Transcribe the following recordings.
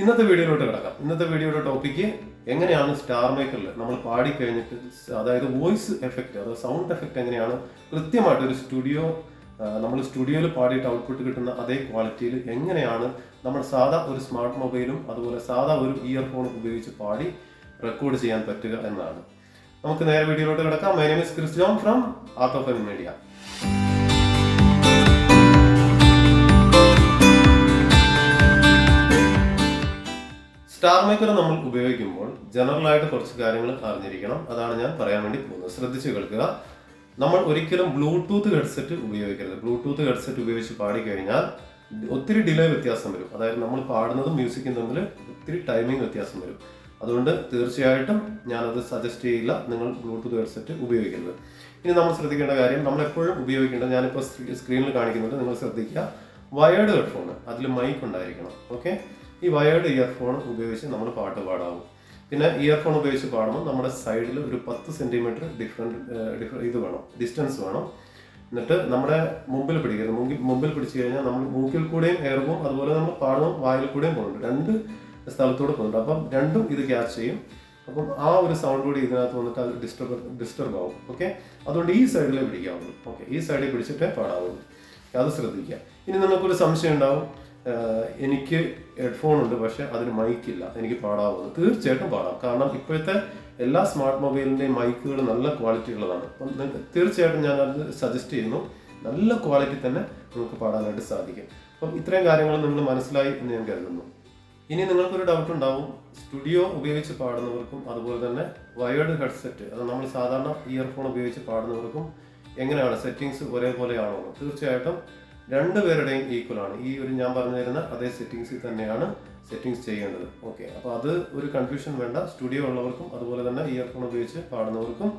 ഇന്നത്തെ വീഡിയോയിലോട്ട് കിടക്കാം. ഇന്നത്തെ വീഡിയോയുടെ ടോപ്പിക്ക് എങ്ങനെയാണ് സ്റ്റാർ മേക്കറിൽ നമ്മൾ പാടി കഴിഞ്ഞിട്ട് അതായത് വോയിസ് എഫക്റ്റ് അതായത് സൗണ്ട് എഫക്റ്റ് എങ്ങനെയാണ് കൃത്യമായിട്ട് ഒരു സ്റ്റുഡിയോ നമ്മൾ സ്റ്റുഡിയോയിൽ പാടിയിട്ട് ഔട്ട്പുട്ട് കിട്ടുന്ന അതേ ക്വാളിറ്റിയിൽ എങ്ങനെയാണ് നമ്മൾ സാധാ ഒരു സ്മാർട്ട് മൊബൈലും അതുപോലെ സാധാ ഒരു ഇയർഫോണും ഉപയോഗിച്ച് പാടി റെക്കോർഡ് ചെയ്യാൻ പറ്റുക എന്നാണ്. നമുക്ക് നേരെ വീഡിയോയിലോട്ട് കിടക്കാം. My name is Chris John from art of N media star maker നമ്മൾ ഉപയോഗിക്കുമ്പോൾ ജനറൽ ആയിട്ട് കുറച്ച് കാര്യങ്ങൾ അറിഞ്ഞിരിക്കണം. അതാണ് ഞാൻ പറയാൻ വേണ്ടി പോകുന്നത്. ശ്രദ്ധിച്ചു കേൾക്കുക. നമ്മൾ ഒരിക്കലും ബ്ലൂടൂത്ത് ഹെഡ്സെറ്റ് ഉപയോഗിക്കരുത്. ബ്ലൂടൂത്ത് ഹെഡ്സെറ്റ് ഉപയോഗിച്ച് പാടിക്കഴിഞ്ഞാൽ ഒത്തിരി ഡിലേ വ്യത്യാസം വരും. അതായത് നമ്മൾ പാടുന്നതും മ്യൂസിക്കും തമ്മിൽ ഒത്തിരി ടൈമിംഗ് വ്യത്യാസം വരും. അതുകൊണ്ട് തീർച്ചയായിട്ടും ഞാനത് സജസ്റ്റ് ചെയ്യില്ല നിങ്ങൾ ബ്ലൂടൂത്ത് ഹെഡ്സെറ്റ് ഉപയോഗിക്കരുത്. ഇനി നമ്മൾ ശ്രദ്ധിക്കേണ്ട കാര്യം നമ്മൾ എപ്പോഴും ഉപയോഗിക്കേണ്ടത് ഞാനിപ്പോൾ സ്ക്രീനിൽ കാണിക്കുന്നുണ്ട് നിങ്ങൾ ശ്രദ്ധിക്കുക. വയേർഡ് ഹെഡ്ഫോൺ അതിൽ മൈക്ക് ഉണ്ടായിരിക്കണം. ഓക്കെ ഈ വയേർഡ് ഇയർഫോൺ ഉപയോഗിച്ച് നമ്മൾ പാട്ട് പാടാവും. പിന്നെ ഇയർഫോൺ ഉപയോഗിച്ച് പാടുമ്പോൾ നമ്മുടെ സൈഡിൽ ഒരു പത്ത് സെന്റിമീറ്റർ ഡിഫറെന്റ് ഡിഫറെ ഇത് വേണം ഡിസ്റ്റൻസ് വേണം. എന്നിട്ട് നമ്മുടെ മുമ്പിൽ പിടിക്കരുത്. മുമ്പിൽ മുമ്പിൽ പിടിച്ചു കഴിഞ്ഞാൽ നമ്മൾ മൂക്കിൽ കൂടെയും ഇറങ്ങും അതുപോലെ നമ്മൾ പാടുമ്പോൾ വായിൽ കൂടെയും പോകുന്നുണ്ട് രണ്ട് സ്ഥലത്തോട് പോകുന്നുണ്ട് അപ്പം രണ്ടും ഇത് ക്യാച്ച് ചെയ്യും. അപ്പം ആ ഒരു സൗണ്ട് കൂടി ഇതിനകത്ത് വന്നിട്ട് അത് ഡിസ്റ്റർബ് ഡിസ്റ്റർബ് ആവും. ഓക്കെ അതുകൊണ്ട് ഈ സൈഡിലേ പിടിക്കാവുള്ളൂ. ഓക്കെ ഈ സൈഡിൽ പിടിച്ചിട്ടേ പാടാവുള്ളൂ. അത് ശ്രദ്ധിക്കുക. ഇനി നിങ്ങൾക്കൊരു സംശയം ഉണ്ടാവും. എനിക്ക് ഹെഡ്ഫോൺ ഉണ്ട് പക്ഷെ അതിന് മൈക്കില്ല എനിക്ക് പാടാവുന്നത്. തീർച്ചയായിട്ടും പാടാം. കാരണം ഇപ്പോഴത്തെ എല്ലാ സ്മാർട്ട് മൊബൈലിന്റെയും മൈക്കുകൾ നല്ല ക്വാളിറ്റി ഉള്ളതാണ്. അപ്പം തീർച്ചയായിട്ടും ഞാൻ അത് സജസ്റ്റ് ചെയ്യുന്നു. നല്ല ക്വാളിറ്റി തന്നെ നിങ്ങൾക്ക് പാടാനായിട്ട് സാധിക്കും. അപ്പം ഇത്രയും കാര്യങ്ങൾ നിങ്ങൾ മനസ്സിലായി എന്ന് ഞാൻ കരുതുന്നു. ഇനി നിങ്ങൾക്കൊരു ഡൗട്ട് ഉണ്ടാവും. സ്റ്റുഡിയോ ഉപയോഗിച്ച് പാടുന്നവർക്കും അതുപോലെ തന്നെ വയേർഡ് ഹെഡ്സെറ്റ് അത് നമ്മൾ സാധാരണ ഇയർഫോൺ ഉപയോഗിച്ച് പാടുന്നവർക്കും എങ്ങനെയാണ് സെറ്റിങ്സ് ഒരേപോലെയാണോ? തീർച്ചയായിട്ടും രണ്ടുപേരുടെയും ഈക്വൽ ആണ്. ഈ ഒരു ഞാൻ പറഞ്ഞു തരുന്ന അതേ സെറ്റിങ്സിൽ തന്നെയാണ് സെറ്റിങ്സ് ചെയ്യേണ്ടത്. ഓക്കെ അപ്പോൾ അത് ഒരു കൺഫ്യൂഷൻ വേണ്ട. സ്റ്റുഡിയോ ഉള്ളവർക്കും അതുപോലെ തന്നെ ഇയർഫോൺ ഉപയോഗിച്ച് പാടുന്നവർക്കും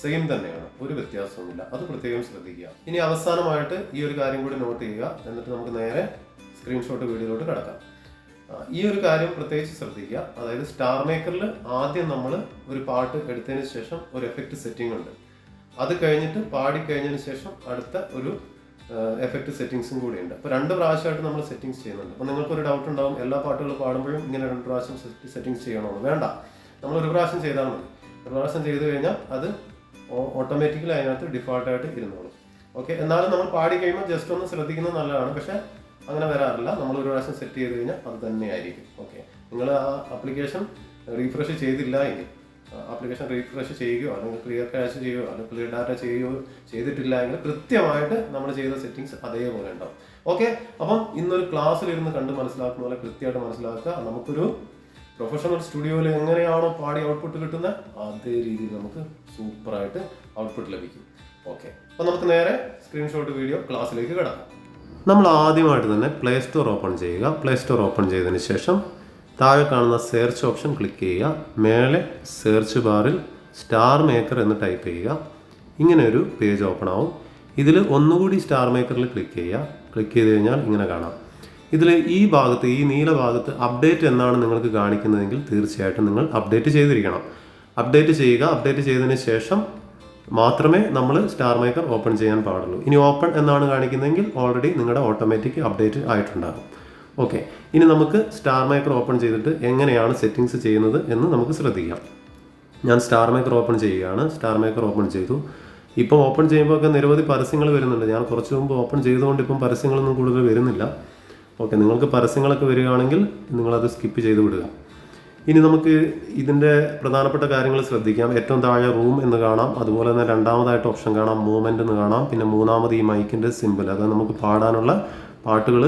സെയിം തന്നെയാണ്. ഒരു വ്യത്യാസവുമില്ല. അത് പ്രത്യേകം ശ്രദ്ധിക്കുക. ഇനി അവസാനമായിട്ട് ഈ ഒരു കാര്യം കൂടി നോട്ട് ചെയ്യുക. എന്നിട്ട് നമുക്ക് നേരെ സ്ക്രീൻഷോട്ട് വീഡിയോയിലോട്ട് കിടക്കാം. ഈ ഒരു കാര്യം പ്രത്യേകിച്ച് ശ്രദ്ധിക്കുക. അതായത് സ്റ്റാർ മേക്കറിൽ ആദ്യം നമ്മൾ ഒരു പാട്ട് എടുത്തതിന് ശേഷം ഒരു എഫക്റ്റ് സെറ്റിംഗ് ഉണ്ട്. അത് കഴിഞ്ഞിട്ട് പാടി കഴിഞ്ഞതിന് ശേഷം അടുത്ത ഒരു എഫക്റ്റ് സെറ്റിങ്സും കൂടിയുണ്ട്. അപ്പോൾ രണ്ട് പ്രാവശ്യമായിട്ട് നമ്മൾ സെറ്റിങ്സ് ചെയ്യുന്നുണ്ട്. അപ്പോൾ നിങ്ങൾക്കൊരു ഡൗട്ട് ഉണ്ടാവും എല്ലാ പാട്ടുകൾ പാടുമ്പോഴും ഇങ്ങനെ രണ്ട് പ്രാവശ്യം സെറ്റിങ്സ് ചെയ്യണമെന്ന് വേണ്ട. നമ്മൾ ഒരു പ്രാവശ്യം ചെയ്താൽ മതി. ഒരു പ്രാവശ്യം ചെയ്തു കഴിഞ്ഞാൽ അത് ഓട്ടോമാറ്റിക്കലി അതിനകത്ത് ഡിഫോൾട്ടായിട്ട് ഇരുന്നോളും. ഓക്കെ എന്നാലും നമ്മൾ പാടി കഴിയുമ്പോൾ ജസ്റ്റ് ഒന്ന് ശ്രദ്ധിക്കുന്നത് നല്ലതാണ്. പക്ഷേ അങ്ങനെ വരാറില്ല. നമ്മൾ ഒരു പ്രാവശ്യം സെറ്റ് ചെയ്ത് കഴിഞ്ഞാൽ അത് തന്നെയായിരിക്കും. ഓക്കെ നിങ്ങൾ ആ ആപ്ലിക്കേഷൻ റീഫ്രഷ് ചെയ്തില്ല എങ്കിൽ ആപ്ലിക്കേഷൻ റീഫ്രഷ് ചെയ്യുകയോ അല്ലെങ്കിൽ ക്ലിയർ ക്യാഷ് ചെയ്യുകയോ അല്ലെങ്കിൽ ക്ലിയർ ഡാറ്റ ചെയ്യുകയോ ചെയ്തിട്ടില്ല എങ്കിൽ കൃത്യമായിട്ട് നമ്മൾ ചെയ്ത സെറ്റിങ്സ് അതേപോലെ ഉണ്ടാവും. ഓക്കെ അപ്പം ഇന്നൊരു ക്ലാസ്സിലിരുന്ന് കണ്ട് മനസ്സിലാക്കുന്ന പോലെ കൃത്യമായിട്ട് മനസ്സിലാക്കുക. നമുക്കൊരു പ്രൊഫഷണൽ സ്റ്റുഡിയോയിൽ എങ്ങനെയാണോ പാടി ഔട്ട്പുട്ട് കിട്ടുന്നത് അതേ രീതിയിൽ നമുക്ക് സൂപ്പറായിട്ട് ഔട്ട്പുട്ട് ലഭിക്കും. ഓക്കെ അപ്പം നമുക്ക് നേരെ സ്ക്രീൻഷോട്ട് വീഡിയോ ക്ലാസ്സിലേക്ക് കിടക്കാം. നമ്മൾ ആദ്യമായിട്ട് തന്നെ പ്ലേ സ്റ്റോർ ഓപ്പൺ ചെയ്യുക. പ്ലേ സ്റ്റോർ ഓപ്പൺ ചെയ്തതിന് ശേഷം താഴെ കാണുന്ന സെർച്ച് ഓപ്ഷൻ ക്ലിക്ക് ചെയ്യുക. മേലെ സെർച്ച് ബാറിൽ സ്റ്റാർ മേക്കർ എന്ന് ടൈപ്പ് ചെയ്യുക. ഇങ്ങനെ ഒരു പേജ് ഓപ്പൺ ആവും. ഇതിൽ ഒന്നുകൂടി സ്റ്റാർ മേക്കറിൽ ക്ലിക്ക് ചെയ്യുക. ക്ലിക്ക് ചെയ്ത് കഴിഞ്ഞാൽ ഇങ്ങനെ കാണാം. ഇതിൽ ഈ ഭാഗത്ത് ഈ നീല ഭാഗത്ത് അപ്ഡേറ്റ് എന്നാണ് നിങ്ങൾക്ക് കാണിക്കുന്നതെങ്കിൽ തീർച്ചയായിട്ടും നിങ്ങൾ അപ്ഡേറ്റ് ചെയ്തിരിക്കണം. അപ്ഡേറ്റ് ചെയ്യുക. അപ്ഡേറ്റ് ചെയ്തതിന് ശേഷം മാത്രമേ നമ്മൾ സ്റ്റാർ മേക്കർ ഓപ്പൺ ചെയ്യാൻ പാടുള്ളൂ. ഇനി ഓപ്പൺ എന്നാണ് കാണിക്കുന്നതെങ്കിൽ ഓൾറെഡി നിങ്ങളുടെ ഓട്ടോമാറ്റിക് അപ്ഡേറ്റ് ആയിട്ടുണ്ടാകും. ഓക്കെ ഇനി നമുക്ക് സ്റ്റാർ മേക്കർ ഓപ്പൺ ചെയ്തിട്ട് എങ്ങനെയാണ് സെറ്റിങ്സ് ചെയ്യുന്നത് എന്ന് നമുക്ക് ശ്രദ്ധിക്കാം. ഞാൻ സ്റ്റാർ മേക്കർ ഓപ്പൺ ചെയ്യുകയാണ്. സ്റ്റാർ മേക്കർ ഓപ്പൺ ചെയ്തു. ഇപ്പം ഓപ്പൺ ചെയ്യുമ്പോൾ ഒക്കെ നിരവധി പരസ്യങ്ങൾ വരുന്നുണ്ട്. ഞാൻ കുറച്ച് മുമ്പ് ഓപ്പൺ ചെയ്തുകൊണ്ട് ഇപ്പം പരസ്യങ്ങളൊന്നും കൂടുതൽ വരുന്നില്ല. ഓക്കെ നിങ്ങൾക്ക് പരസ്യങ്ങളൊക്കെ വരികയാണെങ്കിൽ നിങ്ങളത് സ്കിപ്പ് ചെയ്ത് വിടുക. ഇനി നമുക്ക് ഇതിന്റെ പ്രധാനപ്പെട്ട കാര്യങ്ങൾ ശ്രദ്ധിക്കാം. ഏറ്റവും താഴെ റൂം എന്ന് കാണാം. അതുപോലെ തന്നെ രണ്ടാമതായിട്ട് ഓപ്ഷൻ കാണാം. മൂവ്മെന്റ് എന്ന് കാണാം. പിന്നെ മൂന്നാമത് ഈ മൈക്കിന്റെ സിമ്പിൾ അത് നമുക്ക് പാടാനുള്ള പാട്ടുകൾ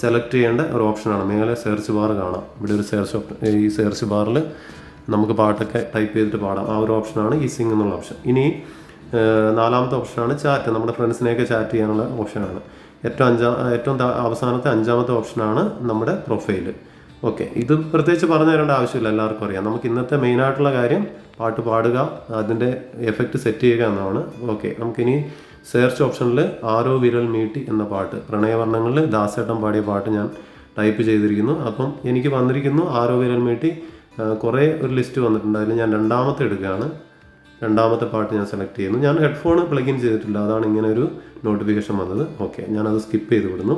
സെലക്ട് ചെയ്യേണ്ട ഒരു ഓപ്ഷനാണ് മേലെ സെർച്ച് ബാർ കാണാം. ഇവിടെ ഒരു സെർച്ച് ഈ സെർച്ച് ബാറിൽ നമുക്ക് പാട്ടൊക്കെ ടൈപ്പ് ചെയ്തിട്ട് പാടാം. ആ ഒരു ഓപ്ഷനാണ് ഈ സിംഗ് എന്നുള്ള ഓപ്ഷൻ ഇനി നാലാമത്തെ ഓപ്ഷനാണ് ചാറ്റ് നമ്മുടെ ഫ്രണ്ട്സിനെയൊക്കെ ചാറ്റ് ചെയ്യാനുള്ള ഓപ്ഷനാണ് ഏറ്റവും അഞ്ചാം ഏറ്റവും അവസാനത്തെ അഞ്ചാമത്തെ ഓപ്ഷനാണ് നമ്മുടെ പ്രൊഫൈൽ ഓക്കെ ഇത് പ്രത്യേകിച്ച് പറഞ്ഞു തരേണ്ട ആവശ്യമില്ല. എല്ലാവർക്കും അറിയാം. നമുക്ക് ഇന്നത്തെ മെയിനായിട്ടുള്ള കാര്യം പാട്ട് പാടുക അതിന്റെ എഫക്റ്റ് സെറ്റ് ചെയ്യുക എന്നാണ്. ഓക്കെ നമുക്കിനി സെർച്ച് ഓപ്ഷനിൽ ആരോ വിരൽ മീട്ടി എന്ന പാട്ട് പ്രണയവർണങ്ങളിൽ ദാസേട്ടൻ പാടിയ പാട്ട് ഞാൻ ടൈപ്പ് ചെയ്തിരിക്കുന്നു. അപ്പം എനിക്ക് വന്നിരിക്കുന്നു ആരോ വിരൽ മീട്ടി കുറേ ഒരു ലിസ്റ്റ് വന്നിട്ടുണ്ട്. അതിൽ ഞാൻ രണ്ടാമത്തെ എടുക്കുകയാണ്. രണ്ടാമത്തെ പാട്ട് ഞാൻ സെലക്ട് ചെയ്യുന്നു. ഞാൻ ഹെഡ്ഫോൺ പ്ലഗ് ഇൻ ചെയ്തിട്ടില്ല. അതാണ് ഇങ്ങനെ ഒരു നോട്ടിഫിക്കേഷൻ വന്നത്. ഓക്കെ ഞാനത് സ്കിപ്പ് ചെയ്ത് വിടുന്നു.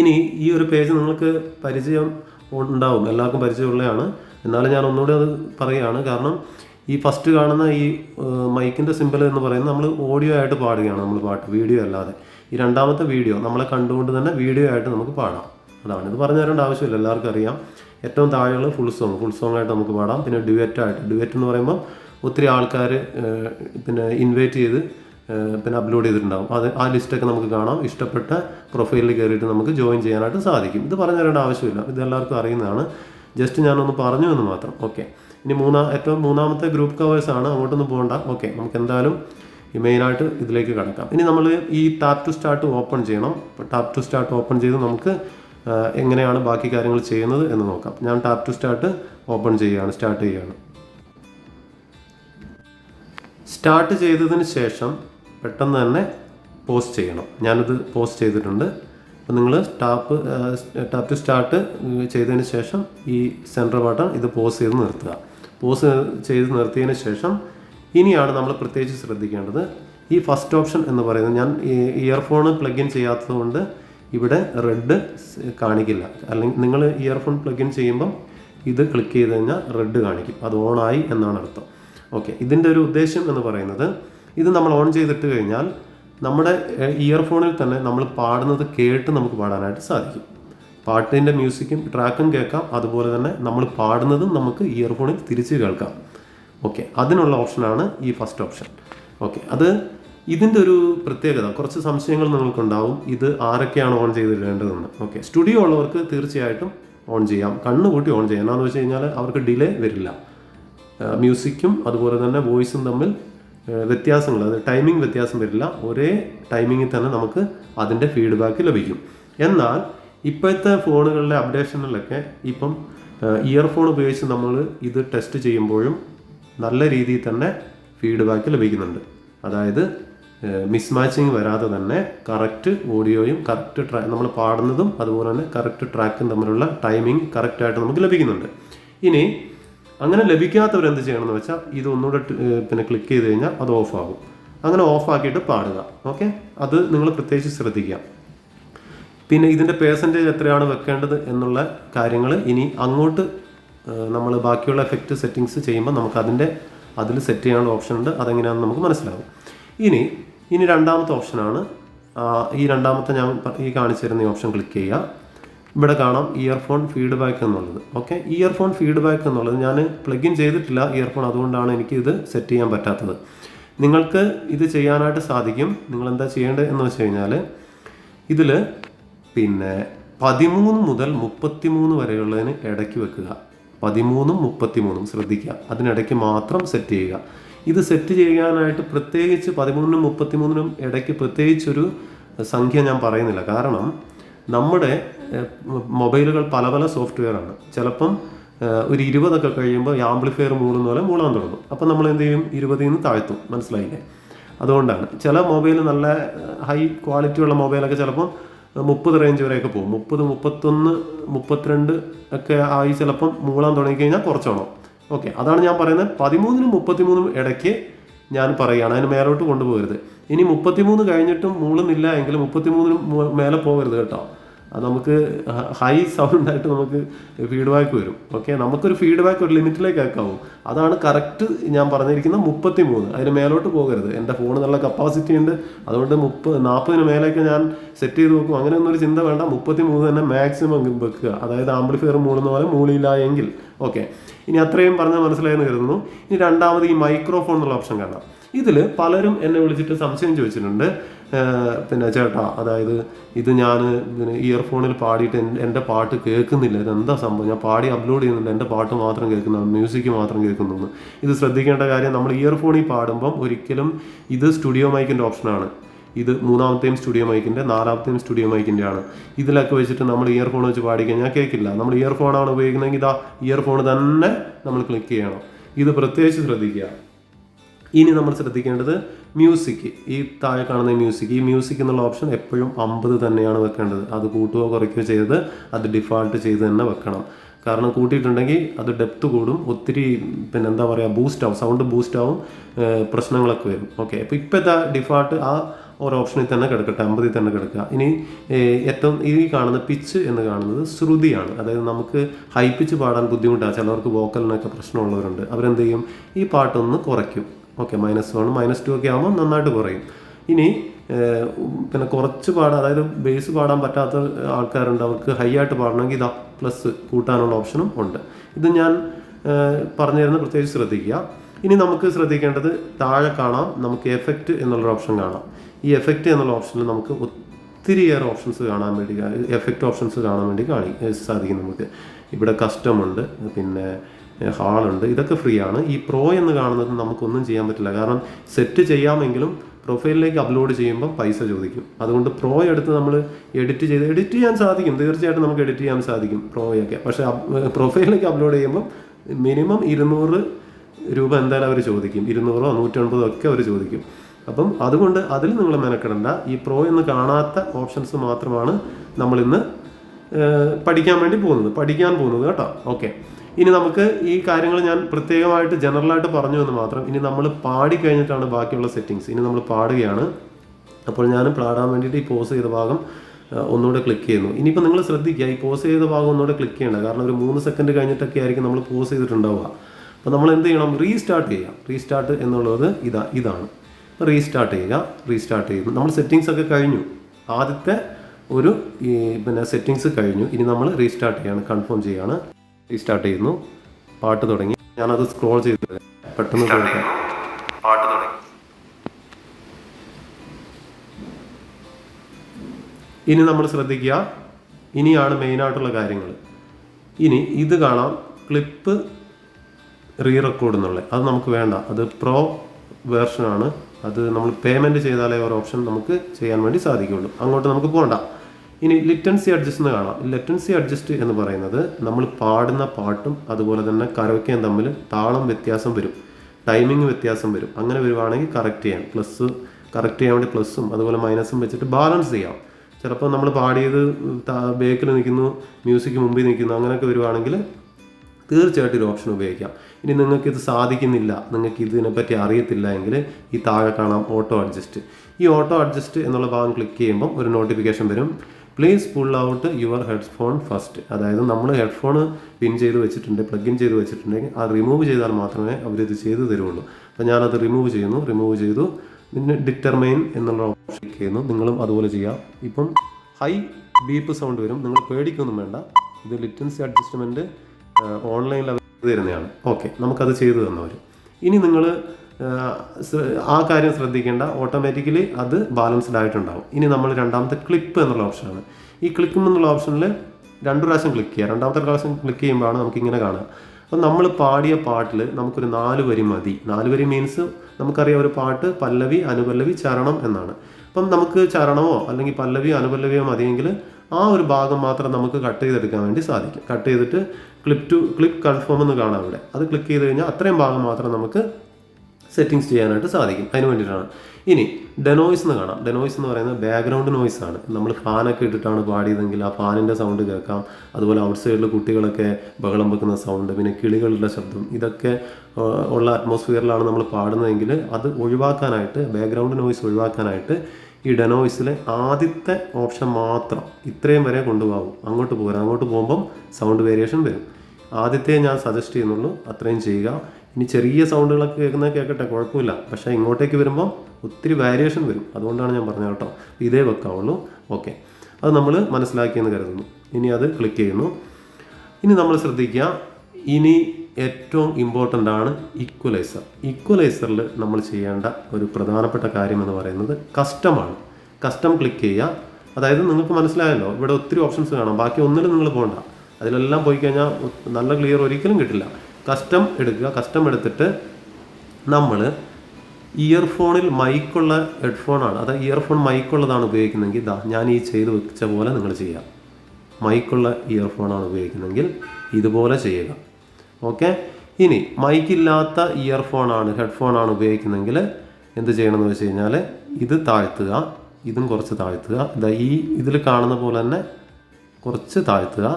ഇനി ഈ ഒരു പേജ് നിങ്ങൾക്ക് പരിചയം ഉണ്ടാവും. എല്ലാവർക്കും പരിചയമുള്ളതാണ്. എന്നാലും ഞാൻ ഒന്നുകൂടി അത് പറയുകയാണ്. കാരണം ഈ ഫസ്റ്റ് കാണുന്ന ഈ മൈക്കിന്റെ സിമ്പിൾ എന്ന് പറയുന്നത് നമ്മൾ ഓഡിയോ ആയിട്ട് പാടുകയാണ് നമ്മൾ പാട്ട് വീഡിയോ അല്ലാതെ. ഈ രണ്ടാമത്തെ വീഡിയോ നമ്മളെ കണ്ടുകൊണ്ട് തന്നെ വീഡിയോ ആയിട്ട് നമുക്ക് പാടാം. അതാണ്. ഇത് പറഞ്ഞു തരേണ്ട ആവശ്യമില്ല. എല്ലാവർക്കും അറിയാം. ഏറ്റവും താഴെയുള്ള ഫുൾ സോങ് ഫുൾ സോങ് ആയിട്ട് നമുക്ക് പാടാം. പിന്നെ ഡ്യുവറ്റ് ആയിട്ട്. ഡ്യുവറ്റ് എന്ന് പറയുമ്പോൾ ഒത്തിരി ആൾക്കാർ പിന്നെ ഇൻവൈറ്റ് ചെയ്ത് പിന്നെ അപ്ലോഡ് ചെയ്തിട്ടുണ്ടാകും അത് ആ ലിസ്റ്റൊക്കെ നമുക്ക് കാണാം. ഇഷ്ടപ്പെട്ട പ്രൊഫൈലിൽ കയറിയിട്ട് നമുക്ക് ജോയിൻ ചെയ്യാനായിട്ട് സാധിക്കും. ഇത് പറഞ്ഞു തരേണ്ട ആവശ്യമില്ല. ഇത് എല്ലാവർക്കും അറിയുന്നതാണ്. ജസ്റ്റ് ഞാനൊന്ന് പറഞ്ഞു എന്ന് മാത്രം. ഓക്കെ ഇനി മൂന്നാ ഏറ്റവും മൂന്നാമത്തെ ഗ്രൂപ്പ് കവേഴ്സ് ആണ്. അങ്ങോട്ടൊന്നും പോകണ്ട ഓക്കെ നമുക്ക് എന്തായാലും ഈ മെയിനായിട്ട് ഇതിലേക്ക് കടക്കാം. ഇനി നമ്മൾ ഈ ടാപ്പ് ടു സ്റ്റാർട്ട് ഓപ്പൺ ചെയ്യണം. ടാപ്പ് ടു സ്റ്റാർട്ട് ഓപ്പൺ ചെയ്ത് നമുക്ക് എങ്ങനെയാണ് ബാക്കി കാര്യങ്ങൾ ചെയ്യുന്നത് എന്ന് നോക്കാം. ഞാൻ ടാപ്പ് ടു സ്റ്റാർട്ട് ഓപ്പൺ ചെയ്യുകയാണ് സ്റ്റാർട്ട് ചെയ്യുകയാണ് സ്റ്റാർട്ട് ചെയ്തതിന് ശേഷം പെട്ടെന്ന് തന്നെ പോസ്റ്റ് ചെയ്യണം. ഞാനിത് പോസ്റ്റ് ചെയ്തിട്ടുണ്ട്. അപ്പോൾ നിങ്ങൾ ടാപ്പ് ടാപ്പ് ടു സ്റ്റാർട്ട് ചെയ്തതിന് ശേഷം ഈ സെന്റർ ബട്ടൺ ഇത് പോസ് ചെയ്ത് നിർത്തുക. പോസ് ചെയ്ത് നിർത്തിയതിന് ശേഷം ഇനിയാണ് നമ്മൾ പ്രത്യേകിച്ച് ശ്രദ്ധിക്കേണ്ടത് ഈ ഫസ്റ്റ് ഓപ്ഷൻ എന്ന് പറയുന്നത് ഞാൻ ഇയർഫോൺ പ്ലഗ് ഇൻ ചെയ്യാത്തതുകൊണ്ട് ഇവിടെ റെഡ് കാണിക്കില്ല. അല്ലെങ്കിൽ നിങ്ങൾ ഇയർഫോൺ പ്ലഗ് ഇൻ ചെയ്യുമ്പം ഇത് ക്ലിക്ക് ചെയ്ത് കഴിഞ്ഞാൽ റെഡ് കാണിക്കും. അത് ആയി എന്നാണ് അർത്ഥം. ഓക്കെ ഇതിന്റെ ഒരു ഉദ്ദേശം എന്ന് പറയുന്നത് ഇത് നമ്മൾ ഓൺ ചെയ്തിട്ട് കഴിഞ്ഞാൽ നമ്മുടെ ഇയർഫോണിൽ തന്നെ നമ്മൾ പാടുന്നത് കേട്ട് നമുക്ക് പാടാനായിട്ട് സാധിക്കും. പാട്ടിന്റെ മ്യൂസിക്കും ട്രാക്കും കേൾക്കാം. അതുപോലെ തന്നെ നമ്മൾ പാടുന്നതും നമുക്ക് ഇയർഫോണിൽ തിരിച്ച് കേൾക്കാം. ഓക്കെ അതിനുള്ള ഓപ്ഷനാണ് ഈ ഫസ്റ്റ് ഓപ്ഷൻ. ഓക്കെ അത് ഇതിന്റെ ഒരു പ്രത്യേകത കുറച്ച് സംശയങ്ങൾ നിങ്ങൾക്കുണ്ടാവും. ഇത് ആരൊക്കെയാണ് ഓൺ ചെയ്തിടേണ്ടതെന്ന്. ഓക്കെ സ്റ്റുഡിയോ ഉള്ളവർക്ക് തീർച്ചയായിട്ടും ഓൺ ചെയ്യാം. കണ്ണുകൂട്ടി ഓൺ ചെയ്യാം. എന്നാന്ന് വെച്ച് കഴിഞ്ഞാൽ അവർക്ക് ഡിലേ വരില്ല. മ്യൂസിക്കും അതുപോലെ തന്നെ വോയിസും തമ്മിൽ വ്യത്യാസങ്ങൾ അത് ടൈമിംഗ് വ്യത്യാസം വരില്ല. ഒരേ ടൈമിങ്ങിൽ തന്നെ നമുക്ക് അതിന്റെ ഫീഡ്ബാക്ക് ലഭിക്കും. എന്നാൽ ഇപ്പോഴത്തെ ഫോണുകളിലെ അപ്ഡേഷനിലൊക്കെ ഇപ്പം ഇയർഫോൺ ഉപയോഗിച്ച് നമ്മൾ ഇത് ടെസ്റ്റ് ചെയ്യുമ്പോഴും നല്ല രീതിയിൽ തന്നെ ഫീഡ്ബാക്ക് ലഭിക്കുന്നുണ്ട്. അതായത് മിസ് മാച്ചിങ് വരാതെ തന്നെ കറക്റ്റ് ഓഡിയോയും കറക്റ്റ് ട്രാ നമ്മൾ പാടുന്നതും അതുപോലെ തന്നെ കറക്റ്റ് ട്രാക്കും തമ്മിലുള്ള ടൈമിംഗ് കറക്റ്റായിട്ട് നമുക്ക് ലഭിക്കുന്നുണ്ട്. ഇനി അങ്ങനെ ലഭിക്കാത്തവർ എന്ത് ചെയ്യണമെന്ന് വെച്ചാൽ ഇത് ഒന്നുകൂടെ പിന്നെ ക്ലിക്ക് ചെയ്ത് കഴിഞ്ഞാൽ അത് ഓഫാകും അങ്ങനെ ഓഫാക്കിയിട്ട് പാടുക. ഓക്കെ അത് നിങ്ങൾ പ്രത്യേകിച്ച് ശ്രദ്ധിക്കുക. പിന്നെ ഇതിന്റെ പേഴ്സന്റേജ് എത്രയാണ് വെക്കേണ്ടത് എന്നുള്ള കാര്യങ്ങൾ ഇനി അങ്ങോട്ട് നമ്മൾ ബാക്കിയുള്ള എഫക്റ്റ് സെറ്റിങ്സ് ചെയ്യുമ്പോൾ നമുക്ക് അതിന്റെ അതിൽ സെറ്റ് ചെയ്യാനുള്ള ഓപ്ഷൻ ഉണ്ട്. അതെങ്ങനെയാണെന്ന് നമുക്ക് മനസ്സിലാവും. ഇനി ഇനി രണ്ടാമത്തെ ഓപ്ഷനാണ് ഈ രണ്ടാമത്തെ ഞാൻ ഈ കാണിച്ചു തരുന്ന ഈ ഓപ്ഷൻ ക്ലിക്ക് ചെയ്യുക. ഇവിടെ കാണാം ഇയർഫോൺ ഫീഡ്ബാക്ക് എന്നുള്ളത്. ഓക്കെ ഇയർഫോൺ ഫീഡ്ബാക്ക് എന്നുള്ളത് ഞാൻ പ്ലഗിൻ ചെയ്തിട്ടില്ല ഇയർഫോൺ അതുകൊണ്ടാണ് എനിക്ക് ഇത് സെറ്റ് ചെയ്യാൻ പറ്റാത്തത്. നിങ്ങൾക്ക് ഇത് ചെയ്യാനായിട്ട് സാധിക്കും. നിങ്ങൾ എന്താ ചെയ്യേണ്ടത് എന്ന് വെച്ച് കഴിഞ്ഞാൽ ഇതിൽ പിന്നെ പതിമൂന്ന് മുതൽ മുപ്പത്തിമൂന്ന് വരെയുള്ളതിന് ഇടയ്ക്ക് വെക്കുക. പതിമൂന്നും മുപ്പത്തിമൂന്നും ശ്രദ്ധിക്കുക. അതിനിടയ്ക്ക് മാത്രം സെറ്റ് ചെയ്യുക. ഇത് സെറ്റ് ചെയ്യാനായിട്ട് പ്രത്യേകിച്ച് പതിമൂന്നിനും മുപ്പത്തിമൂന്നിനും ഇടയ്ക്ക് പ്രത്യേകിച്ചൊരു സംഖ്യ ഞാൻ പറയുന്നില്ല. കാരണം നമ്മുടെ മൊബൈലുകൾ പല പല സോഫ്റ്റ്വെയറാണ് ചിലപ്പം ഒരു ഇരുപതൊക്കെ കഴിയുമ്പോൾ ആംപ്ലിഫയർ മൂളുന്ന പോലെ മൂളാൻ തുടങ്ങും. അപ്പം നമ്മൾ എന്ത് ചെയ്യും? ഇരുപതിൽ നിന്ന് താഴ്ത്തും. മനസ്സിലായില്ലേ? അതുകൊണ്ടാണ്. ചില മൊബൈൽ നല്ല ഹൈ ക്വാളിറ്റിയുള്ള മൊബൈലൊക്കെ ചിലപ്പോൾ മുപ്പത് റേഞ്ച് വരെയൊക്കെ പോകും. മുപ്പത് മുപ്പത്തൊന്ന് മുപ്പത്തിരണ്ട് ഒക്കെ ആയി ചിലപ്പം മൂളാൻ തുടങ്ങിക്കഴിഞ്ഞാൽ കുറച്ചോണം ഓക്കെ അതാണ് ഞാൻ പറയുന്നത്. പതിമൂന്നിനും മുപ്പത്തിമൂന്നും ഇടയ്ക്ക് ഞാൻ പറയുകയാണ്. അതിന് മേലോട്ട് കൊണ്ടുപോകരുത്. ഇനി മുപ്പത്തിമൂന്ന് കഴിഞ്ഞിട്ടും മൂളുന്നില്ല എങ്കിൽ മുപ്പത്തിമൂന്നിനും മേലെ പോകരുത് കേട്ടോ. നമുക്ക് ഹൈ സൗണ്ട് ആയിട്ട് നമുക്ക് ഫീഡ്ബാക്ക് വരും. ഓക്കെ? നമുക്കൊരു ഫീഡ്ബാക്ക് ഒരു ലിമിറ്റിലേക്ക് ആക്കാവും. അതാണ് കറക്റ്റ് ഞാൻ പറഞ്ഞിരിക്കുന്ന മുപ്പത്തി മൂന്ന് അതിന് മേലോട്ട് പോകരുത്. എന്റെ ഫോൺ നല്ല കപ്പാസിറ്റി ഉണ്ട്. അതുകൊണ്ട് മുപ്പത് നാൽപ്പതിന് മേലേക്ക് ഞാൻ സെറ്റ് ചെയ്ത് നോക്കും അങ്ങനെയൊന്നും ഒരു ചിന്ത വേണ്ട. മുപ്പത്തി മൂന്ന് തന്നെ മാക്സിമം വെക്കുക. അതായത് ആംപ്ലിഫയർ മൂളുന്ന പോലെ മൂളിയില്ല എങ്കിൽ. ഓക്കെ? ഇനി അത്രയും പറഞ്ഞാൽ മനസ്സിലായെന്ന് കരുതുന്നു. ഇനി രണ്ടാമത് ഈ മൈക്രോഫോൺ എന്നുള്ള ഓപ്ഷൻ കാണാം. ഇതിൽ പലരും എന്നെ വിളിച്ചിട്ട് സംശയം ചോദിച്ചിട്ടുണ്ട്. പിന്നെ ചേട്ടാ അതായത് ഇത് ഞാൻ ഇയർഫോണിൽ പാടിയിട്ട് എന്റെ പാട്ട് കേൾക്കുന്നില്ല. ഇത് എന്താ സംഭവം? ഞാൻ പാടി അപ്ലോഡ് ചെയ്യുന്നുണ്ട്. എന്റെ പാട്ട് മാത്രം കേൾക്കുന്നു മ്യൂസിക് മാത്രം കേൾക്കുന്നു ഇത് ശ്രദ്ധിക്കേണ്ട കാര്യം നമ്മൾ ഇയർഫോണിൽ പാടുമ്പം ഒരിക്കലും ഇത് സ്റ്റുഡിയോ മൈക്കിന്റെ ഓപ്ഷനാണ് ഇത് മൂന്നാമത്തെയും സ്റ്റുഡിയോ മൈക്കിന്റെ നാലാമത്തെയും സ്റ്റുഡിയോ മൈക്കിന്റെ ആണ് ഇതിലൊക്കെ വെച്ചിട്ട് നമ്മൾ ഇയർഫോൺ വെച്ച് പാടിക്കഴിഞ്ഞാൽ കേൾക്കില്ല. നമ്മൾ ഇയർഫോണാണ് ഉപയോഗിക്കുന്നതെങ്കിൽ ഇതാ ഇയർഫോൺ തന്നെ നമ്മൾ ക്ലിക്ക് ചെയ്യണം. ഇത് പ്രത്യേകിച്ച് ശ്രദ്ധിക്കുക. ഇനി നമ്മൾ ശ്രദ്ധിക്കേണ്ടത് മ്യൂസിക് ഈ താഴെ കാണുന്ന മ്യൂസിക് ഈ മ്യൂസിക് എന്നുള്ള ഓപ്ഷൻ എപ്പോഴും അമ്പത് തന്നെയാണ് വെക്കേണ്ടത്. അത് കൂട്ടുകയോ കുറയ്ക്കുകയോ ചെയ്ത് അത് ഡിഫാൾട്ട് ചെയ്ത് തന്നെ വെക്കണം. കാരണം കൂട്ടിയിട്ടുണ്ടെങ്കിൽ അത് ഡെപ്ത് കൂടും. ഒത്തിരി പിന്നെ എന്താ പറയുക ബൂസ്റ്റ് ആവും. സൗണ്ട് ബൂസ്റ്റ് ആവും. പ്രശ്നങ്ങളൊക്കെ വരും. ഓക്കെ അപ്പോൾ ഇപ്പോഴത്തെ ഡിഫാൾട്ട് ആ ഒരു ഓപ്ഷനിൽ തന്നെ കിടക്കട്ടെ. അമ്പതിൽ തന്നെ കിടക്കുക. ഇനി ഏറ്റവും ഈ കാണുന്ന പിച്ച് എന്ന് കാണുന്നത് ശ്രുതിയാണ്. അതായത് നമുക്ക് ഹൈ പിച്ച് പാടാൻ ബുദ്ധിമുട്ടാണ് ചിലവർക്ക് വോക്കലിനൊക്കെ പ്രശ്നമുള്ളവരുണ്ട്. അവരെന്ത് ചെയ്യും? ഈ പാട്ടൊന്ന് കുറയ്ക്കും. Okay minus one minus two ഒക്കെ ആകുമ്പോൾ നന്നായിട്ട് കുറയും. ഇനി പിന്നെ കുറച്ച് പാടാൻ അതായത് ബേസ് പാടാൻ പറ്റാത്ത ആൾക്കാരുണ്ട് അവർക്ക് ഹൈ ആയിട്ട് പാടണമെങ്കിൽ ഇതാ പ്ലസ് കൂട്ടാനുള്ള ഓപ്ഷനും ഉണ്ട്. ഇത് ഞാൻ പറഞ്ഞു തരുന്ന പ്രത്യേകിച്ച് ശ്രദ്ധിക്കുക. ഇനി നമുക്ക് ശ്രദ്ധിക്കേണ്ടത് താഴെ കാണാം നമുക്ക് എഫക്റ്റ് എന്നുള്ളൊരു ഓപ്ഷൻ കാണാം. ഈ എഫക്റ്റ് എന്നുള്ള ഓപ്ഷനിൽ നമുക്ക് ഒത്തിരിയേറെ ഓപ്ഷൻസ് കാണാൻ വേണ്ടി എഫക്റ്റ് ഓപ്ഷൻസ് കാണാൻ വേണ്ടി കാണി സാധിക്കും നമുക്ക്. ഇവിടെ കസ്റ്റം ഉണ്ട് പിന്നെ ഹാളുണ്ട്. ഇതൊക്കെ ഫ്രീ ആണ് ഈ പ്രോ എന്ന് കാണുന്നത് നമുക്കൊന്നും ചെയ്യാൻ പറ്റില്ല. കാരണം സെറ്റ് ചെയ്യാമെങ്കിലും പ്രൊഫൈലിലേക്ക് അപ്ലോഡ് ചെയ്യുമ്പോൾ പൈസ ചോദിക്കും. അതുകൊണ്ട് പ്രോ എടുത്ത് നമ്മൾ എഡിറ്റ് ചെയ്ത് എഡിറ്റ് ചെയ്യാൻ സാധിക്കും. തീർച്ചയായിട്ടും നമുക്ക് എഡിറ്റ് ചെയ്യാൻ സാധിക്കും പ്രോയൊക്കെ പക്ഷേ പ്രൊഫൈലിലേക്ക് അപ്ലോഡ് ചെയ്യുമ്പോൾ മിനിമം ഇരുന്നൂറ് രൂപ എന്തായാലും അവർ ചോദിക്കും. ഇരുന്നൂറോ നൂറ്റൻപതോ ഒക്കെ അവർ ചോദിക്കും. അപ്പം അതുകൊണ്ട് അതിൽ നിങ്ങൾ മെനക്കെടണ്ട. ഈ പ്രോ എന്ന് കാണാത്ത ഓപ്ഷൻസ് മാത്രമാണ് നമ്മളിന്ന് പഠിക്കാൻ വേണ്ടി പോകുന്നത്. പഠിക്കാൻ പോകുന്നത് കേട്ടോ. ഓക്കെ. ഇനി നമുക്ക് ഈ കാര്യങ്ങൾ ഞാൻ പ്രത്യേകമായിട്ട് ജനറലായിട്ട് പറഞ്ഞു എന്ന് മാത്രം ഇനി നമ്മൾ പാടി കഴിഞ്ഞിട്ടാണ് ബാക്കിയുള്ള സെറ്റിങ്സ് ഇനി നമ്മൾ പാടുകയാണ്. അപ്പോൾ ഞാൻ പാടാൻ വേണ്ടിയിട്ട് ഈ പോസ് ചെയ്ത ഭാഗം ഒന്നുകൂടെ ക്ലിക്ക് ചെയ്യുന്നു. ഇനിയിപ്പോൾ നിങ്ങൾ ശ്രദ്ധിക്കുക ഈ പോസ് ചെയ്ത ഭാഗം ഒന്നുകൂടെ ക്ലിക്ക് ചെയ്യേണ്ട. കാരണം ഒരു മൂന്ന് സെക്കൻഡ് കഴിഞ്ഞിട്ടൊക്കെ ആയിരിക്കും നമ്മൾ പോസ് ചെയ്തിട്ടുണ്ടാവുക. അപ്പോൾ നമ്മൾ എന്ത് ചെയ്യണം? റീസ്റ്റാർട്ട് ചെയ്യാം റീസ്റ്റാർട്ട് എന്നുള്ളത് ഇതാ ഇതാണ്. റീസ്റ്റാർട്ട് ചെയ്യുക റീസ്റ്റാർട്ട് ചെയ്യുന്നു. നമ്മൾ സെറ്റിങ്സ് ഒക്കെ കഴിഞ്ഞു. ആദ്യത്തെ ഒരു ഈ പിന്നെ സെറ്റിങ്സ് കഴിഞ്ഞു. ഇനി നമ്മൾ റീസ്റ്റാർട്ട് ചെയ്യാണ് കൺഫേം ചെയ്യാണ്. റീസ്റ്റാർട്ട് ചെയ്യുന്നു. പാട്ട് തുടങ്ങി. ഞാനത് സ്ക്രോൾ ചെയ്ത് പെട്ടെന്ന് പാട്ട് തുടങ്ങി. ഇനി നമ്മൾ ശ്രദ്ധിക്കുക. ഇനിയാണ് മെയിനായിട്ടുള്ള കാര്യങ്ങൾ. ഇനി ഇത് കാണാം. ക്ലിപ്പ് റീ റെക്കോർഡ് എന്നുള്ളത്. അത് നമുക്ക് വേണ്ട. അത് പ്രോ വേർഷനാണ് അത് നമ്മൾ പേയ്മെന്റ് ചെയ്താലേ ഒരു ഓപ്ഷൻ നമുക്ക് ചെയ്യാൻ വേണ്ടി സാധിക്കുകയുള്ളൂ. അങ്ങോട്ട് നമുക്ക് പോകണ്ട ഇനി ലിറ്റൻസി അഡ്ജസ്റ്റ് എന്ന് കാണാം. ലിറ്റൻസി അഡ്ജസ്റ്റ് എന്ന് പറയുന്നത് നമ്മൾ പാടുന്ന പാട്ടും അതുപോലെ തന്നെ കരോക്കയും തമ്മിൽ താളം വ്യത്യാസം വരും. ടൈമിംഗ് വ്യത്യാസം വരും. അങ്ങനെ വരുവാണെങ്കിൽ കറക്റ്റ് ചെയ്യാം. പ്ലസ് കറക്റ്റ് ചെയ്യാൻ വേണ്ടി പ്ലസ്സും അതുപോലെ മൈനസും വെച്ചിട്ട് ബാലൻസ് ചെയ്യാം. ചിലപ്പോൾ നമ്മൾ പാടിയത് ബേക്കിൽ നിൽക്കുന്നു മ്യൂസിക് മുമ്പിൽ നിൽക്കുന്നു അങ്ങനെയൊക്കെ വരുവാണെങ്കിൽ തീർച്ചയായിട്ടും ഒരു ഓപ്ഷൻ ഉപയോഗിക്കാം. ഇനി നിങ്ങൾക്ക് ഇത് സാധിക്കുന്നില്ല നിങ്ങൾക്ക് ഇതിനെപ്പറ്റി അറിയത്തില്ല എങ്കിൽ ഈ താഴെ കാണാം ഓട്ടോ അഡ്ജസ്റ്റ് ഈ ഓട്ടോ അഡ്ജസ്റ്റ് എന്നുള്ള ഭാഗം ക്ലിക്ക് ചെയ്യുമ്പം ഒരു നോട്ടിഫിക്കേഷൻ വരും. Please pull out your headphone first അതായത് നമ്മൾ ഹെഡ്ഫോൺ പിൻ ചെയ്ത് വെച്ചിട്ടുണ്ട് പ്ലഗ് ഇൻ ചെയ്ത് വെച്ചിട്ടുണ്ടെങ്കിൽ അത് റിമൂവ് ചെയ്താൽ മാത്രമേ അവരിത് ചെയ്ത് തരുള്ളൂ. അപ്പോൾ ഞാനത് റിമൂവ് ചെയ്യുന്നു റിമൂവ് ചെയ്തു. പിന്നെ ഡിറ്റർമൈൻ എന്നുള്ള ഓപ്ഷൻ ക്ലിക്ക് ചെയ്യുന്നു. നിങ്ങളും അതുപോലെ ചെയ്യാം. ഇപ്പം ഹൈ ബീപ്പ് സൗണ്ട് വരും. നിങ്ങൾ പേടിക്കൊന്നും വേണ്ട. ഇത് ലിറ്റൻസി അഡ്ജസ്റ്റ്മെന്റ് ഓൺലൈനിൽ അവർ തരുന്നതാണ്. ഓക്കെ നമുക്കത് ചെയ്തു തന്നവർ ഇനി നിങ്ങൾ ആ കാര്യം ശ്രദ്ധിക്കേണ്ട. ഓട്ടോമാറ്റിക്കലി അത് ബാലൻസ്ഡ് ആയിട്ടുണ്ടാവും. ഇനി നമ്മൾ രണ്ടാമത്തെ ക്ലിപ്പ് എന്നുള്ള ഓപ്ഷനാണ് ഈ ക്ലിക്ക് എന്നുള്ള ഓപ്ഷനിൽ രണ്ടു പ്രാവശ്യം ക്ലിക്ക് ചെയ്യുക. രണ്ടാമത്തെ പ്രാവശ്യം ക്ലിക്ക് ചെയ്യുമ്പോഴാണ് നമുക്ക് ഇങ്ങനെ കാണുക. അപ്പം നമ്മൾ പാടിയ പാട്ടിൽ നമുക്കൊരു നാല് വരി മതി. നാല് വരി മീൻസ് നമുക്കറിയാം ഒരു പാട്ട് പല്ലവി അനുപല്ലവി ചരണം എന്നാണ്. അപ്പം നമുക്ക് ചരണമോ അല്ലെങ്കിൽ പല്ലവിയോ അനുപല്ലവിയോ മതിയെങ്കിൽ ആ ഒരു ഭാഗം മാത്രം നമുക്ക് കട്ട് ചെയ്തെടുക്കാൻ വേണ്ടി സാധിക്കും. കട്ട് ചെയ്തിട്ട് ക്ലിപ്പ് ടു ക്ലിപ്പ് കൺഫേം എന്ന് കാണാം അവിടെ. അത് ക്ലിക്ക് ചെയ്ത് കഴിഞ്ഞാൽ അത്രയും ഭാഗം മാത്രം നമുക്ക് സെറ്റിങ്സ് ചെയ്യാനായിട്ട് സാധിക്കും. അതിന് വേണ്ടിയിട്ടാണ്. ഇനി ഡെനോയ്സ് എന്ന് കാണാം. ഡെനോയ്സ് എന്ന് പറയുന്നത് ബാക്ക്ഗ്രൗണ്ട് നോയ്സ് ആണ്. നമ്മൾ ഫാനൊക്കെ ഇട്ടിട്ടാണ് പാടിയതെങ്കിൽ ആ ഫാനിന്റെ സൗണ്ട് കേൾക്കാം. അതുപോലെ ഔട്ട് സൈഡിൽ കുട്ടികളൊക്കെ ബഹളം വെക്കുന്ന സൗണ്ട് പിന്നെ കിളികളുടെ ശബ്ദം ഇതൊക്കെ ഉള്ള അറ്റ്മോസ്ഫിയറിലാണ് നമ്മൾ പാടുന്നതെങ്കിൽ അത് ഒഴിവാക്കാനായിട്ട് ബാക്ക്ഗ്രൗണ്ട് നോയ്സ് ഒഴിവാക്കാനായിട്ട് ഈ ഡെനോയ്സിലെ ആദ്യത്തെ ഓപ്ഷൻ മാത്രം ഇത്രയും വരെ കൊണ്ടുപോകും. അങ്ങോട്ട് പോരാ. അങ്ങോട്ട് പോകുമ്പം സൗണ്ട് വേരിയേഷൻ വരും. ആദ്യത്തെ ഞാൻ സജസ്റ്റ് ചെയ്യുന്നുള്ളൂ. അത്രയും ചെയ്യുക. ഇനി ചെറിയ സൗണ്ടുകളൊക്കെ കേൾക്കുന്നത് കേൾക്കട്ടെ കുഴപ്പമില്ല. പക്ഷേ ഇങ്ങോട്ടേക്ക് വരുമ്പോൾ ഒത്തിരി വേരിയേഷൻ വരും. അതുകൊണ്ടാണ് ഞാൻ പറഞ്ഞത് കേട്ടോ. ഇതേ വെക്കാവുള്ളൂ. ഓക്കെ അത് നമ്മൾ മനസ്സിലാക്കിയെന്ന് കരുതുന്നു. ഇനി അത് ക്ലിക്ക് ചെയ്യുന്നു. ഇനി നമ്മൾ ശ്രദ്ധിക്കുക ഇനി ഏറ്റവും ഇമ്പോർട്ടന്റ് ആണ് ഇക്വലൈസർ ഇക്വലൈസറിൽ നമ്മൾ ചെയ്യേണ്ട ഒരു പ്രധാനപ്പെട്ട കാര്യം എന്ന് പറയുന്നത് കസ്റ്റമാണ് കസ്റ്റം ക്ലിക്ക് ചെയ്യുക. അതായത് നിങ്ങൾക്ക് മനസ്സിലായല്ലോ ഇവിടെ ഒത്തിരി ഓപ്ഷൻസ് കാണാം. ബാക്കി ഒന്നിലും നിങ്ങൾ പോകണ്ട അതിലെല്ലാം പോയി കഴിഞ്ഞാൽ നല്ല ക്ലിയർ ഒരിക്കലും കിട്ടില്ല. കസ്റ്റം എടുക്കുക കസ്റ്റം എടുത്തിട്ട് നമ്മൾ ഇയർഫോണിൽ മൈക്കുള്ള ഹെഡ്ഫോണാണ് അതായത് ഇയർഫോൺ മൈക്കുള്ളതാണ് ഉപയോഗിക്കുന്നതെങ്കിൽ ഇതാ ഞാൻ ഈ ചെയ്ത് വെച്ച പോലെ നിങ്ങൾ ചെയ്യുക മൈക്കുള്ള ഇയർഫോണാണ് ഉപയോഗിക്കുന്നതെങ്കിൽ ഇതുപോലെ ചെയ്യുക. ഓക്കെ? ഇനി മൈക്കില്ലാത്ത ഇയർഫോണാണ് ഹെഡ്ഫോണാണ് ഉപയോഗിക്കുന്നതെങ്കിൽ എന്ത് ചെയ്യണമെന്ന് വെച്ച് കഴിഞ്ഞാൽ ഇത് താഴ്ത്തുക ഇതും കുറച്ച് താഴ്ത്തുക. ഇതാ ഈ ഇതിൽ കാണുന്ന പോലെ തന്നെ കുറച്ച് താഴ്ത്തുക.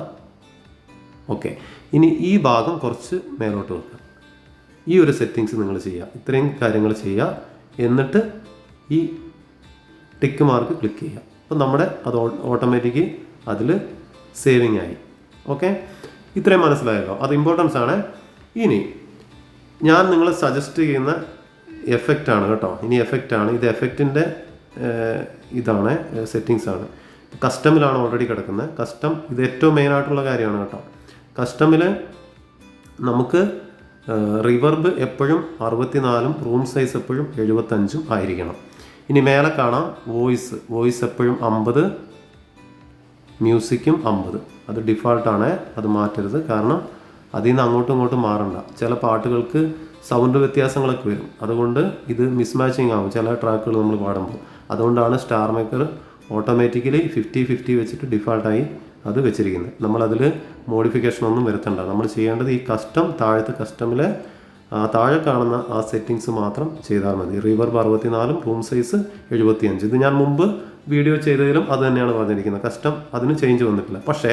ഓക്കെ ഇനി ഈ ഭാഗം കുറച്ച് മേലോട്ട് വെക്കുക. ഈ ഒരു സെറ്റിങ്സ് നിങ്ങൾ ചെയ്യുക. ഇത്രയും കാര്യങ്ങൾ ചെയ്യുക. എന്നിട്ട് ഈ ടിക്ക് മാർക്ക് ക്ലിക്ക് ചെയ്യുക. അപ്പം നമ്മുടെ അത് ഓട്ടോമാറ്റിക്ക് അതിൽ സേവിങ് ആയി. ഓക്കെ ഇത്രയും മനസ്സിലായല്ലോ. അത് ഇമ്പോർട്ടൻസ് ആണ്. ഇനി ഞാൻ നിങ്ങൾ സജസ്റ്റ് ചെയ്യുന്ന എഫക്റ്റ് ആണ് കേട്ടോ. ഇനി എഫക്റ്റ് ആണ്. ഇത് എഫക്റ്റിന്റെ ഇതാണ് സെറ്റിങ്സ് ആണ്. കസ്റ്റമിലാണ് ഓൾറെഡി കിടക്കുന്നത്. കസ്റ്റം ഇത് ഏറ്റവും മെയിൻ ആയിട്ടുള്ള കാര്യമാണ് കേട്ടോ. കസ്റ്റമിൽ നമുക്ക് റിവർബ് എപ്പോഴും അറുപത്തിനാലും റൂം സൈസ് എപ്പോഴും എഴുപത്തഞ്ചും ആയിരിക്കണം. ഇനി മേലെ കാണാം വോയിസ് വോയിസ് എപ്പോഴും അമ്പത് മ്യൂസിക്കും അമ്പത്. അത് ഡിഫാൾട്ടാണ് അത് മാറ്റരുത്. കാരണം അതിൽ നിന്ന് അങ്ങോട്ടും ഇങ്ങോട്ടും മാറണ്ട. ചില പാട്ടുകൾക്ക് സൗണ്ട് വ്യത്യാസങ്ങളൊക്കെ വരും. അതുകൊണ്ട് ഇത് മിസ്മാച്ചിങ് ആവും. ചില ട്രാക്കുകൾ നമ്മൾ പാടുമ്പോൾ. അതുകൊണ്ടാണ് star maker automatically fifty fifty വെച്ചിട്ട് ഡിഫാൾട്ടായി അത് വെച്ചിരിക്കുന്നത് നമ്മളതിൽ മോഡിഫിക്കേഷൻ ഒന്നും വരുത്തണ്ട. നമ്മൾ ചെയ്യേണ്ടത് ഈ കസ്റ്റം താഴത്തെ കസ്റ്റമിൽ ആ താഴെ കാണുന്ന ആ സെറ്റിങ്സ് മാത്രം ചെയ്താൽ മതി. റിവർബ് അറുപത്തിനാലും റൂം സൈസ് എഴുപത്തിയഞ്ച്. ഇത് ഞാൻ മുമ്പ് വീഡിയോ ചെയ്തതിലും അത് തന്നെയാണ് പറഞ്ഞിരിക്കുന്നത് കസ്റ്റം അതിന് ചേഞ്ച് വന്നിട്ടില്ല. പക്ഷേ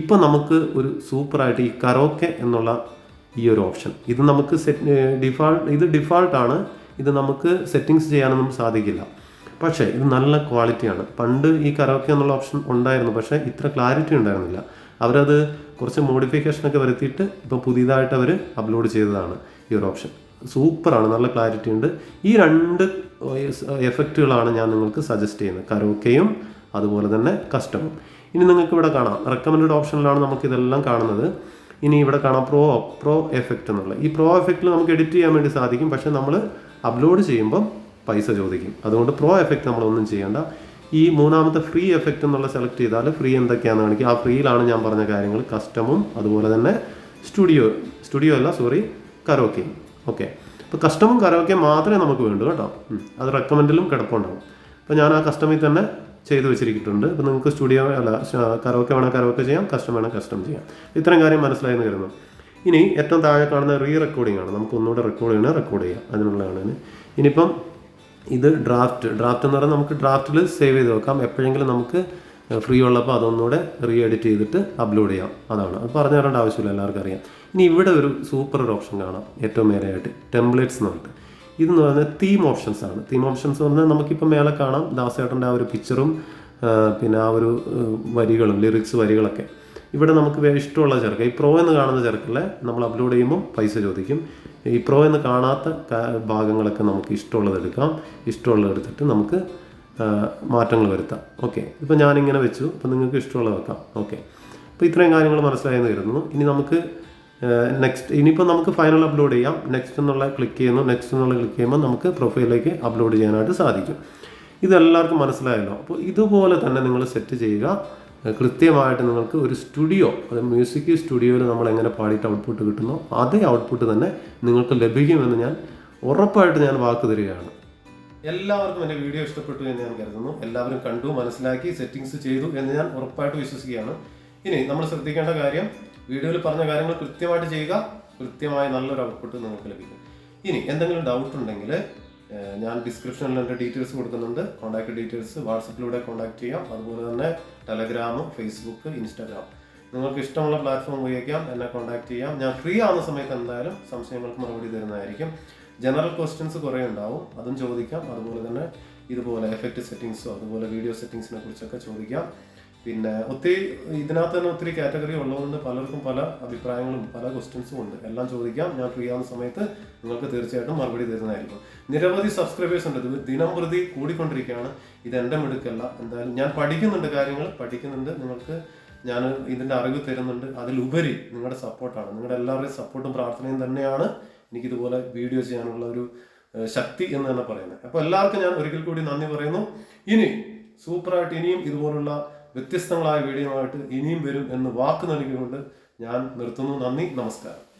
ഇപ്പം നമുക്ക് ഒരു സൂപ്പറായിട്ട് ഈ കറോക്കെ എന്നുള്ള ഈ ഒരു ഓപ്ഷൻ ഇത് നമുക്ക് സെറ്റ് ഡിഫാൾട്ട് ഇത് ഡിഫാൾട്ടാണ് ഇത് നമുക്ക് സെറ്റിങ്സ് ചെയ്യാനൊന്നും സാധിക്കില്ല. പക്ഷേ ഇത് നല്ല ക്വാളിറ്റിയാണ് പണ്ട് ഈ കരോക്കെ എന്നുള്ള ഓപ്ഷൻ ഉണ്ടായിരുന്നു പക്ഷേ ഇത്ര ക്ലാരിറ്റി ഉണ്ടായിരുന്നില്ല. അവരത് കുറച്ച് മോഡിഫിക്കേഷനൊക്കെ വരുത്തിയിട്ട് ഇപ്പോൾ പുതിയതായിട്ട് അവർ അപ്ലോഡ് ചെയ്തതാണ് ഈ ഒരു ഓപ്ഷൻ സൂപ്പറാണ് നല്ല ക്ലാരിറ്റി ഉണ്ട്. ഈ രണ്ട് എഫക്റ്റുകളാണ് ഞാൻ നിങ്ങൾക്ക് സജസ്റ്റ് ചെയ്യുന്നത്. കരോക്കയും അതുപോലെ തന്നെ കസ്റ്റമും ഇനി നിങ്ങൾക്ക് ഇവിടെ കാണാം. റെക്കമെൻഡ് ഓപ്ഷനിലാണ് നമുക്ക് ഇതെല്ലാം കാണുന്നത്. ഇനി ഇവിടെ കാണാം പ്രോ പ്രോ എഫക്റ്റ് എന്നുള്ള. ഈ പ്രോ എഫക്റ്റിൽ നമുക്ക് എഡിറ്റ് ചെയ്യാൻ വേണ്ടി സാധിക്കും പക്ഷേ നമ്മൾ അപ്ലോഡ് ചെയ്യുമ്പം പൈസ ചോദിക്കും. അതുകൊണ്ട് പ്രോ എഫക്റ്റ് നമ്മളൊന്നും ചെയ്യേണ്ട. ഈ മൂന്നാമത്തെ ഫ്രീ എഫക്റ്റ് എന്നുള്ള സെലക്ട് ചെയ്താൽ ഫ്രീ എന്തൊക്കെയാണെന്ന് കാണിക്കുക ആ ഫ്രീയിലാണ് ഞാൻ പറഞ്ഞ കാര്യങ്ങൾ. കസ്റ്റമും അതുപോലെ തന്നെ സ്റ്റുഡിയോ സ്റ്റുഡിയോ അല്ല സോറി കരോക്കയും ഓക്കെ അപ്പോൾ കസ്റ്റമും കരോക്കയും മാത്രമേ നമുക്ക് വേണ്ടൂ കേട്ടോ. അത് റെക്കമെൻഡിലും കിടപ്പുണ്ടാവും. അപ്പോൾ ഞാൻ ആ കസ്റ്റമിൽ തന്നെ ചെയ്തു വെച്ചിരിക്കുന്നുണ്ട്. അപ്പോൾ നിങ്ങൾക്ക് സ്റ്റുഡിയോ അല്ല കരോക്കെ വേണേൽ കരോക്കെ ചെയ്യാം കസ്റ്റം വേണേൽ കസ്റ്റം ചെയ്യാം. ഇത്രയും കാര്യം മനസ്സിലായെന്ന് കരുതുന്നു. ഇനി ഏറ്റവും താഴെ കാണുന്ന റീ റെക്കോർഡിംഗ് ആണ്. നമുക്ക് ഒന്നുകൂടെ റെക്കോർഡ് ചെയ്യണേ റെക്കോർഡ് ചെയ്യാം. അതിനുള്ളതാണ്. ഇനിയിപ്പം ഇത് ഡ്രാഫ്റ്റ് ഡ്രാഫ്റ്റ് എന്ന് പറഞ്ഞാൽ നമുക്ക് ഡ്രാഫ്റ്റിൽ സേവ് ചെയ്ത് വെക്കാം. എപ്പോഴെങ്കിലും നമുക്ക് ഫ്രീ ഉള്ളപ്പോൾ അതൊന്നുകൂടെ റീ എഡിറ്റ് ചെയ്തിട്ട് അപ്ലോഡ് ചെയ്യാം. അതാണ്. അത് പറഞ്ഞു തരേണ്ട ആവശ്യമില്ല എല്ലാവർക്കും അറിയാം. ഇനി ഇവിടെ ഒരു സൂപ്പർ ഒരു ഓപ്ഷൻ കാണാം. ഏറ്റവും മേലെയായിട്ട് ടെംപ്ലേറ്റ്സ് എന്ന് പറഞ്ഞിട്ട്. ഇതെന്ന് പറഞ്ഞാൽ തീം ഓപ്ഷൻസ് ആണ്. തീം ഓപ്ഷൻസ് എന്ന് പറഞ്ഞാൽ നമുക്കിപ്പോൾ മേലെ കാണാം ദാസേട്ടന്റെ ആ ഒരു പിക്ചറും പിന്നെ ആ ഒരു വരികളും ലിറിക്സ് വരികളൊക്കെ. ഇവിടെ നമുക്ക് ഇഷ്ടമുള്ള ചേർക്കാം ഈ പ്രോ എന്ന് കാണുന്ന ചേർക്കില്ലേ നമ്മൾ അപ്ലോഡ് ചെയ്യുമ്പോൾ പൈസ ചോദിക്കും. ഈ പ്രോ എന്ന് കാണാത്ത ഭാഗങ്ങളൊക്കെ നമുക്ക് ഇഷ്ടമുള്ളത് എടുക്കാം. ഇഷ്ടമുള്ളത് എടുത്തിട്ട് നമുക്ക് മാറ്റങ്ങൾ വരുത്താം. ഓക്കെ ഇപ്പോൾ ഞാനിങ്ങനെ വെച്ചു. അപ്പോൾ നിങ്ങൾക്ക് ഇഷ്ടമുള്ളത് വെക്കാം. ഓക്കെ അപ്പോൾ ഇത്രയും കാര്യങ്ങൾ മനസ്സിലായെന്ന് കരുതുന്നു. ഇനി നമുക്ക് നെക്സ്റ്റ് ഇനിയിപ്പോൾ നമുക്ക് ഫൈനൽ അപ്ലോഡ് ചെയ്യാം. നെക്സ്റ്റ് എന്നുള്ള ക്ലിക്ക് ചെയ്യുന്നു. നെക്സ്റ്റ് എന്നുള്ള ക്ലിക്ക് ചെയ്യുമ്പോൾ നമുക്ക് പ്രൊഫൈലിലേക്ക് അപ്ലോഡ് ചെയ്യാനായിട്ട് സാധിക്കും. ഇതെല്ലാവർക്കും മനസ്സിലായല്ലോ. അപ്പോൾ ഇതുപോലെ തന്നെ നിങ്ങൾ സെറ്റ് ചെയ്യുക. കൃത്യമായിട്ട് നിങ്ങൾക്ക് ഒരു സ്റ്റുഡിയോ അത് മ്യൂസിക് സ്റ്റുഡിയോയിൽ നമ്മൾ എങ്ങനെ പാടിയിട്ട് ഔട്ട്പുട്ട് കിട്ടുന്നോ അതേ ഔട്ട്പുട്ട് തന്നെ നിങ്ങൾക്ക് ലഭിക്കുമെന്ന് ഞാൻ ഉറപ്പായിട്ട് ഞാൻ വാക്ക് തരികയാണ്. എല്ലാവർക്കും എന്റെ വീഡിയോ ഇഷ്ടപ്പെട്ടു എന്ന് ഞാൻ കരുതുന്നു. എല്ലാവരും കണ്ടു മനസ്സിലാക്കി സെറ്റിങ്സ് ചെയ്തു എന്ന് ഞാൻ ഉറപ്പായിട്ട് വിശ്വസിക്കുകയാണ്. ഇനി നമ്മൾ ശ്രദ്ധിക്കേണ്ട കാര്യം വീഡിയോയിൽ പറഞ്ഞ കാര്യങ്ങൾ കൃത്യമായിട്ട് ചെയ്യുക കൃത്യമായി നല്ലൊരു ഔട്ട്പുട്ട് നിങ്ങൾക്ക് ലഭിക്കും. ഇനി എന്തെങ്കിലും ഡൗട്ട് ഉണ്ടെങ്കിൽ ഞാൻ ഡിസ്ക്രിപ്ഷനിൽ എന്റെ ഡീറ്റെയിൽസ് കൊടുക്കുന്നുണ്ട്. കോൺടാക്ട് ഡീറ്റെയിൽസ് വാട്സപ്പിലൂടെ കോൺടാക്ട് ചെയ്യാം. അതുപോലെ തന്നെ ടെലഗ്രാം ഫേസ്ബുക്ക് ഇൻസ്റ്റാഗ്രാം നിങ്ങൾക്ക് ഇഷ്ടമുള്ള പ്ലാറ്റ്ഫോം ഉപയോഗിക്കാം. എന്നെ കോൺടാക്ട് ചെയ്യാം. ഞാൻ ഫ്രീ ആവുന്ന സമയത്ത് എന്തായാലും സംശയങ്ങൾക്ക് മറുപടി തരുന്നതായിരിക്കും. ജനറൽ ക്വസ്റ്റ്യൻസ് കുറേ ഉണ്ടാവും. അതും ചോദിക്കാം. അതുപോലെ തന്നെ ഇതുപോലെ എഫക്റ്റ് സെറ്റിങ്സോ അതുപോലെ വീഡിയോ സെറ്റിങ്സിനെ കുറിച്ചൊക്കെ ചോദിക്കാം. പിന്നെ ഒത്തിരി ഇതിനകത്ത് തന്നെ ഒത്തിരി കാറ്റഗറി ഉള്ളതുകൊണ്ട് പലർക്കും പല അഭിപ്രായങ്ങളും പല ക്വസ്റ്റ്യൻസും ഉണ്ട്. എല്ലാം ചോദിക്കാം. ഞാൻ ഫ്രീ ആവുന്ന സമയത്ത് നിങ്ങൾക്ക് തീർച്ചയായിട്ടും മറുപടി തരുന്നതായിരിക്കും. നിരവധി സബ്സ്ക്രൈബേഴ്സ് ഉണ്ട്. ദിനം പ്രതി കൂടിക്കൊണ്ടിരിക്കുകയാണ്. ഇത് എന്റെ മിടുക്കല്ല. എന്തായാലും ഞാൻ പഠിക്കുന്നുണ്ട് കാര്യങ്ങൾ. പഠിക്കുന്നുണ്ട്. നിങ്ങൾക്ക് ഞാൻ ഇതിന്റെ അറിവ് തരുന്നുണ്ട്. അതിലുപരി നിങ്ങളുടെ സപ്പോർട്ടാണ് നിങ്ങളുടെ എല്ലാവരുടെയും സപ്പോർട്ടും പ്രാർത്ഥനയും തന്നെയാണ് എനിക്കിതുപോലെ വീഡിയോ ചെയ്യാനുള്ള ഒരു ശക്തി എന്ന് തന്നെ പറയുന്നത്. അപ്പോൾ എല്ലാവർക്കും ഞാൻ ഒരിക്കൽ കൂടി നന്ദി പറയുന്നു. ഇനി സൂപ്പറായിട്ട് ഇനിയും ഇതുപോലുള്ള വ്യത്യസ്തങ്ങളായ വീഡിയോ ആയിട്ട് ഇനിയും വരും എന്ന് വാക്ക് നൽകിക്കൊണ്ട് ഞാൻ നിർത്തുന്നു. നന്ദി നമസ്കാരം.